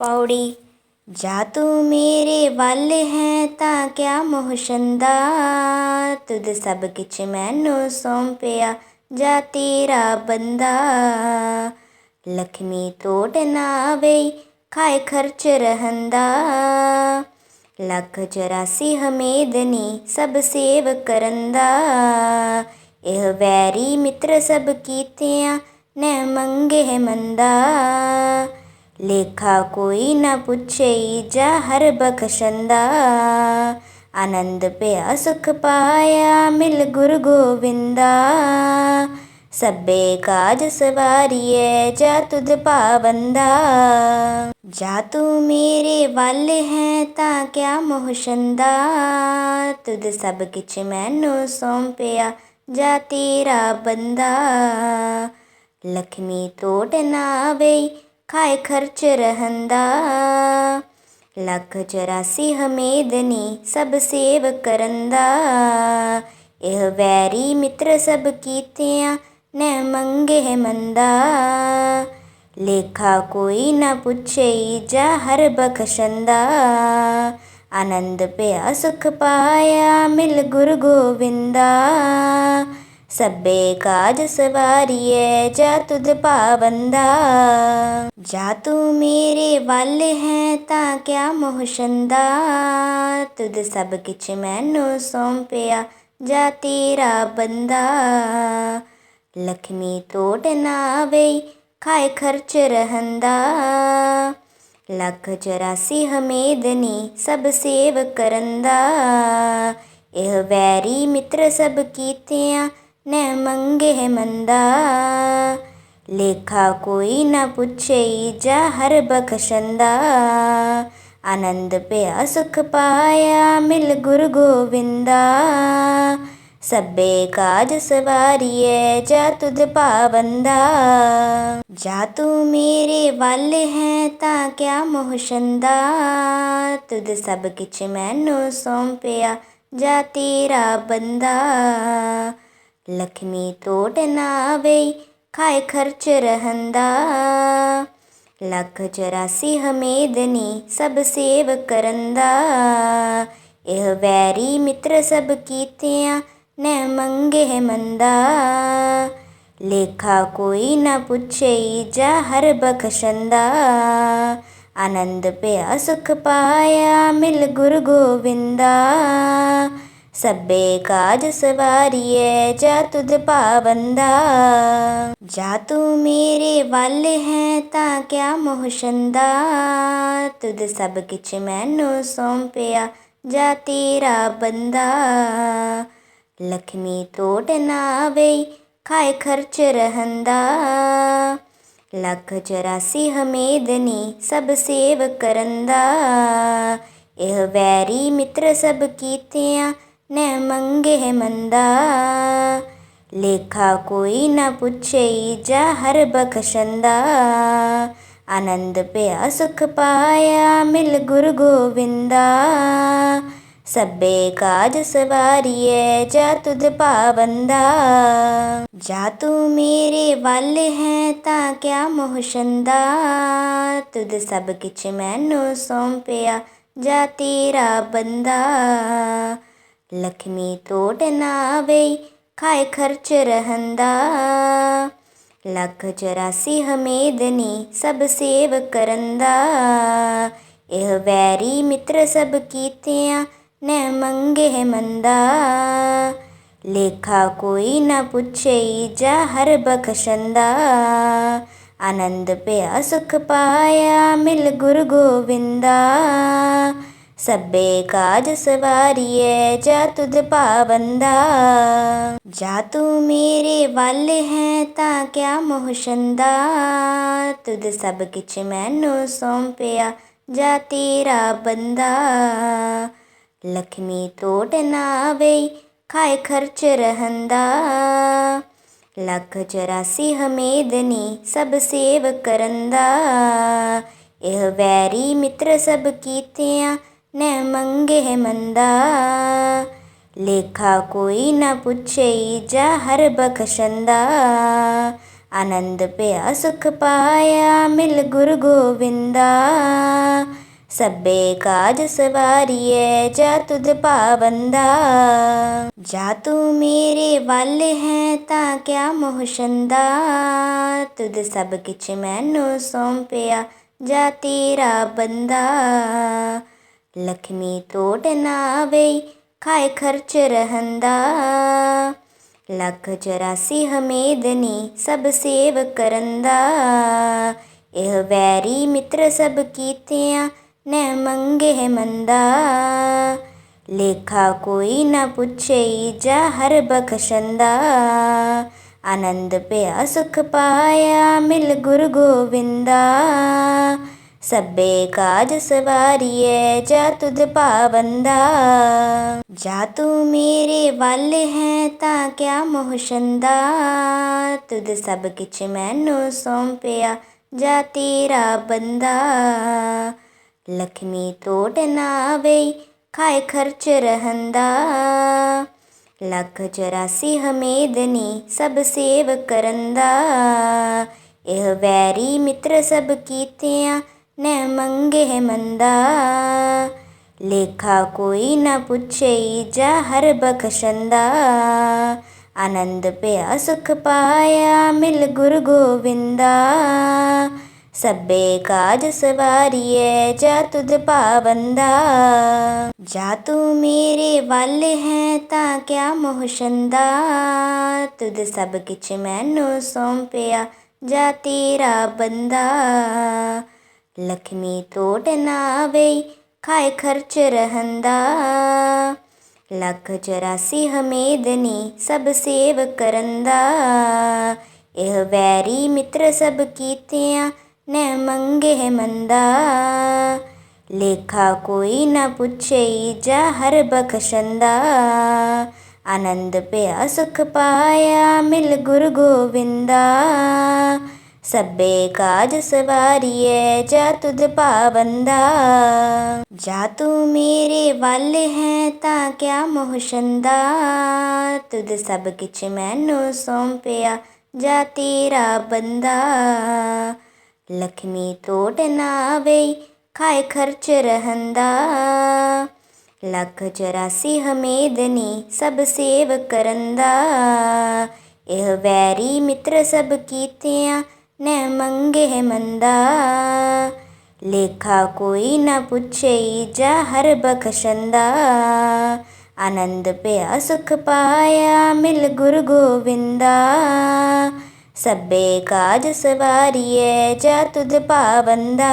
ਪੌੜੀ। ਜਾ ਤੂੰ ਮੇਰੇ ਵੱਲ ਹੈ ਤਾਂ ਕਿਆ ਮੋਹਸ਼ੰਦਾ ਤੁਧ ਸਭ ਕਿਛ ਮੈਨੂੰ ਸੌਂਪਿਆ, ਜਾ ਤੇਰਾ ਬੰਦਾ। ਲਖਮੀ ਤੋਟ ਨਾ ਵੇ ਖਾਏ ਖਰਚ ਰਹੰਦਾ। ਲੱਖ 84 ਹਮੇਦਨੀ ਸਭ ਸੇਵ ਕਰੰਦਾ। ਇਹ ਵੈਰੀ ਮਿੱਤਰ ਸਭ ਕੀਤਿਆਂ ਨੈ ਮੰਗੇ ਮੰਦਾ। ਲੇਖਾ ਕੋਈ ਨਾ ਪੁੱਛਈ ਜਾ ਹਰ ਬਖਸ਼ੰਦਾ। ਆਨੰਦ ਪਿਆ ਸੁਖ ਪਾਇਆ ਮਿਲ ਗੁਰ ਗੋਵਿੰਦਾ। ਸਭੇ ਕਾਜ ਸਵਾਰੀਏ ਜਾ ਤੁਧ ਪਾਵੰਦਾ। ਜਾ ਤੂੰ ਮੇਰੇ ਵੱਲ ਹੈ ਤਾਂ ਕਿਆ ਮੋਹਸ਼ੰਦਾ ਤੁਧ ਸਭ ਕਿਛ ਮੈਨੂੰ ਸੌਂਪਿਆ ਜਾ ਤੇਰਾ ਬੰਦਾ। ਲਖਮੀ ਤੋਟ ਨਾ ਵੇ ਖਾਏ ਖਰਚ ਰਹੰਦਾ ਲੱਖ 84 ਹਮੇਦਨੀ ਸਭ ਸੇਵ ਕਰੰਦਾ ਇਹ ਵੈਰੀ ਮਿੱਤਰ ਸਭ ਕੀਤਿਆਂ ਨੈ ਮੰਗੇ ਮੰਦਾ ਲੇਖਾ ਕੋਈ ਨਾ ਪੁੱਛੇ ਜਾ ਹਰ ਬਖਸ਼ੰਦਾ ਆਨੰਦ ਪਿਆ ਸੁਖ ਪਾਇਆ ਮਿਲ ਗੁਰ ਗੋਵਿੰਦਾ ਸਭੇ ਕਾਜ ਸਵਾਰੀਏ ਜਾ ਤੁਧ ਪਾਵੰਦਾ। ਜਾ ਤੂੰ ਮੇਰੇ ਵੱਲ ਹੈ, ਤਾਂ ਕਿਆ ਮੋਹਸ਼ੰਦਾ ਤੁਧ ਸਭ ਕਿਛ ਮੈਨੂੰ ਸੌਂਪਿਆ, ਜਾ ਤੇਰਾ ਬੰਦਾ। ਲక్ష్ਮੀ ਤੋਟ ਨਾ ਵੇ ਖਾਏ ਖਰਚ ਰਹੰਦਾ। ਲੱਖ 84 ਹਮੇਦਨੀ ਸਭ ਸੇਵ ਕਰੰਦਾ। ਇਹ ਵੈਰੀ ਮਿੱਤਰ ਸਭ ਕੀਤਿਆਂ ਨੈ ਮੰਗੇ ਮੰਦਾ। ਲੇਖਾ ਕੋਈ ਨਾ ਪੁੱਛਈ ਜਾ ਹਰ ਬਖਸ਼ੰਦਾ। ਆਨੰਦ ਪਿਆ ਸੁਖ ਪਾਇਆ ਮਿਲ ਗੁਰ ਗੋਵਿੰਦਾ। ਸਭੇ ਕਾਜ ਸਵਾਰੀਏ ਜਾ ਤੁਧ ਪਾਵੰਦਾ। ਜਾ ਤੂੰ ਮੇਰੇ ਵੱਲ ਹੈ ਤਾਂ ਕਿਆ ਮੋਹਸ਼ੰਦਾ ਤੁਧ ਸਭ ਕਿਛ ਮੈਨੂੰ ਸੌਂਪਿਆ ਜਾ ਤੇਰਾ ਬੰਦਾ। ਲਖਮੀ ਤੋਟ ਨਾ ਵੇ ਖਾਏ ਖਰਚ ਰਹੰਦਾ। ਲੱਖ 84 ਹਮੇਦਨੀ ਸਭ ਸੇਵ ਕਰੰਦਾ। ਇਹ ਵੈਰੀ ਮਿੱਤਰ ਸਭ ਕੀਤਿਆਂ ਨੈ ਮੰਗੇ ਮੰਦਾ। ਲੇਖਾ ਕੋਈ ਨਾ ਪੁੱਛਈ ਜਾ ਹਰ ਬਖਸ਼ੰਦਾ। ਆਨੰਦ ਪਿਆ ਸੁਖ ਪਾਇਆ ਮਿਲ ਗੁਰ ਗੋਵਿੰਦਾ। ਸਭੇ ਕਾਜ ਸਵਾਰੀਏ ਜਾ ਤੁਧ ਪਾਵੰਦਾ ਜਾ ਤੂੰ ਮੇਰੇ ਵੱਲ ਹੈ, ਤਾਂ ਕਿਆ ਮੋਹਸ਼ੰਦਾ ਤੁਧ ਸਭ ਕਿਛ ਮੈਨੂੰ ਸੌਂਪਿਆ, ਜਾ ਤੇਰਾ ਬੰਦਾ। ਲక్ష్ਮੀ ਤੋਟ ਨਾ ਵੇ ਖਾਏ ਖਰਚ ਰਹੰਦਾ ਲੱਖ 84 ਹਮੇਦਨੀ ਸਭ ਸੇਵ ਕਰੰਦਾ ਇਹ ਵੈਰੀ ਮਿੱਤਰ ਸਭ ਕੀਤਿਆਂ ਨੈ ਮੰਗੇ ਮੰਦਾ। ਲੇਖਾ ਕੋਈ ਨਾ ਪੁੱਛੇ ਜਾ ਹਰ ਬਖਸ਼ੰਦਾ। ਆਨੰਦ ਪਿਆ ਸੁਖ ਪਾਇਆ ਮਿਲ ਗੁਰ ਗੋਵਿੰਦਾ। ਸਭੇ ਕਾਜ ਸਵਾਰੀਏ ਜਾ ਤੁਧ ਪਾਵੰਦਾ। ਜਾ ਤੂੰ ਮੇਰੇ ਵੱਲ ਹੈ ਤਾਂ ਕਿਆ ਮੋਹਸ਼ੰਦਾ ਤੁਧ ਸਭ ਕਿਛ ਮੈਨੂੰ ਸੌਂਪਿਆ ਜਾ ਤੇਰਾ ਬੰਦਾ। ਲਖਮੀ ਤੋਟ ਨਾ ਵੇ ਖਾਏ ਖਰਚ ਰਹੰਦਾ। ਲੱਖ 84 ਹਮੇਦਨੀ ਸਭ ਸੇਵ ਕਰੰਦਾ। ਇਹ ਵੈਰੀ ਮਿੱਤਰ ਸਭ ਕੀਤਿਆਂ ਨੈ ਮੰਗੇ ਮੰਦਾ। ਲੇਖਾ ਕੋਈ ਨਾ ਪੁੱਛੇ ਜਾ ਹਰ ਬਖਸ਼ੰਦਾ। ਆਨੰਦ ਪਿਆ ਸੁਖ ਪਾਇਆ ਮਿਲ ਗੁਰ ਗੋਵਿੰਦਾ। ਸਭੇ ਕਾਜ ਸਵਾਰੀਏ ਜਾ ਤੁਧ ਪਾਵੰਦਾ ਜਾ ਤੂੰ ਮੇਰੇ ਵੱਲ ਹੈ, ਤਾਂ ਕਿਆ ਮੋਹਸ਼ੰਦਾ ਤੁਧ ਸਭ ਕਿਛ ਮੈਨੂੰ ਸੌਂਪਿਆ, ਜਾ ਤੇਰਾ ਬੰਦਾ। ਲక్ష్ਮੀ ਤੋਟ ਨਾ ਵੇ ਖਾਏ ਖਰਚ ਰਹੰਦਾ ਲੱਖ 84 ਹਮੇਦਨੀ ਸਭ ਸੇਵ ਕਰੰਦਾ ਇਹ ਵੈਰੀ ਮਿੱਤਰ ਸਭ ਕੀਤਿਆਂ ਨੈ ਮੰਗੇ ਮੰਦਾ। ਲੇਖਾ ਕੋਈ ਨਾ ਪੁੱਛੇ ਜਾ ਹਰ ਬਖਸ਼ੰਦਾ। ਆਨੰਦ ਪਿਆ ਸੁਖ ਪਾਇਆ ਮਿਲ ਗੁਰ ਗੋਵਿੰਦਾ। ਸਭੇ ਕਾਜ ਸਵਾਰੀਏ ਜਾ ਤੁਧ ਪਾਵੰਦਾ। ਜਾ ਤੂੰ ਮੇਰੇ ਵੱਲ ਹੈ ਤਾਂ ਕਿਆ ਮੋਹ ਛੰਦਾ। ਤੁਧ ਸਭ ਕਿਛ ਮੈਨੂੰ ਸੌਂਪਿਆ ਜਾ ਤੇਰਾ ਬੰਦਾ। ਲਖਮੀ ਤੋਟ ਨਾ ਆਵੇ ਖਾਏ ਖਰਚ ਰਹੰਦਾ। ਲੱਖ 84 ਹਮੇਦਨੀ ਸਭ ਸੇਵ ਕਰੰਦਾ। ਇਹ ਵੈਰੀ ਮਿੱਤਰ ਸਭ ਕੀਤਿਆਂ ਨੈ ਮੰਗੇ ਮੰਦਾ। ਲੇਖਾ ਕੋਈ ਨਾ ਪੁੱਛਈ ਜਾ ਹਰ ਬਖਸ਼ੰਦਾ। ਆਨੰਦ ਪਿਆ, ਸੁਖ ਪਾਇਆ, ਮਿਲ ਗੁਰ ਗੋਵਿੰਦਾ। ਸਭੇ ਕਾਜ ਸਵਾਰੀਏ ਜਾ ਤੁਧ ਪਾਵੰਦਾ। ਜਾ ਤੂੰ ਮੇਰੇ ਵੱਲ ਹੈ, ਤਾਂ ਕਿਆ ਮੋਹ ਛੰਦਾ। ਤੁਧ ਸਭ ਕਿਛ ਮੈਨੂੰ ਸੌਂਪਿਆ, ਜਾ ਤੇਰਾ ਬੰਦਾ। ਲਖਮੀ ਤੋਟ ਨਾ ਆਵੇ ਖਾਏ ਖਰਚ ਰਹੰਦਾ। ਲੱਖ 84 ਹਮੇਦਨੀ ਸਭ ਸੇਵ ਕਰੰਦਾ। ਇਹ ਵੈਰੀ ਮਿੱਤਰ ਸਭ ਕੀਤਿਆਂ ਨੈ ਮੰਗੇ ਮੰਦਾ। ਲੇਖਾ ਕੋਈ ਨਾ ਪੁੱਛੇ ਜਾ ਹਰ ਬਖਸ਼ੰਦਾ। ਆਨੰਦ ਪਿਆ ਸੁਖ ਪਾਇਆ ਮਿਲ ਗੁਰ ਗੋਵਿੰਦਾ। ਸਭੇ ਕਾਜ ਸਵਾਰੀਏ ਜਾ ਤੁਧ ਪਾਵੰਦਾ। ਜਾ ਤੂੰ ਮੇਰੇ ਵੱਲ ਹੈ ਤਾਂ ਕਿਆ ਮੋਹ ਛੰਦਾ। ਤੁਧ ਸਭ ਕਿਛ ਮੈਨੂੰ ਸੌਂਪਿਆ ਜਾ ਤੇਰਾ ਬੰਦਾ। ਲਖਮੀ ਤੋਟ ਨਾ ਆਵੇ ਖਾਏ ਖਰਚ ਰਹੰਦਾ। ਲੱਖ 84 ਹਮੇਦਨੀ ਸਭ ਸੇਵ ਕਰੰਦਾ। ਇਹ ਵੈਰੀ ਮਿੱਤਰ ਸਭ ਕੀਤਿਆਂ ਨੈ ਮੰਗੇ ਮੰਦਾ। ਲੇਖਾ ਕੋਈ ਨਾ ਪੁੱਛਈ ਜਾ ਹਰ ਬਖਸ਼ੰਦਾ। ਆਨੰਦ ਪਿਆ ਸੁਖ ਪਾਇਆ ਮਿਲ ਗੁਰ ਗੋਵਿੰਦਾ। ਸਭੇ ਕਾਜ ਸਵਾਰੀਏ ਜਾ ਤੁਧ ਪਾਵੰਦਾ ਜਾ ਤੂੰ ਮੇਰੇ ਵੱਲ ਹੈ, ਤਾਂ ਕਿਆ ਮੋਹ ਛੰਦਾ ਤੁਧ ਸਭ ਕਿਛ ਮੈਨੂੰ ਸੌਂਪਿਆ, ਜਾ ਤੇਰਾ ਬੰਦਾ। ਲక్ష్ਮੀ ਤੋਟ ਨਾ ਆਵੇ ਖਾਏ ਖਰਚ ਰਹੰਦਾ ਲੱਖ 84 ਹਮੇਦਨੀ ਸਭ ਸੇਵ ਕਰੰਦਾ ਇਹ ਵੈਰੀ ਮਿੱਤਰ ਸਭ ਕੀਤਿਆਂ ਨੈ ਮੰਗੇ ਮੰਦਾ। ਲੇਖਾ ਕੋਈ ਨਾ ਪੁੱਛਈ ਜਾ ਹਰ ਬਖਸ਼ੰਦਾ। ਆਨੰਦ ਭਇਆ ਸੁਖ ਪਾਇਆ ਮਿਲ ਗੁਰ ਗੋਵਿੰਦਾ। ਸਭੇ ਕਾਜ ਸਵਾਰੀਏ ਜਾ ਤੁਧ ਪਾਵੰਦਾ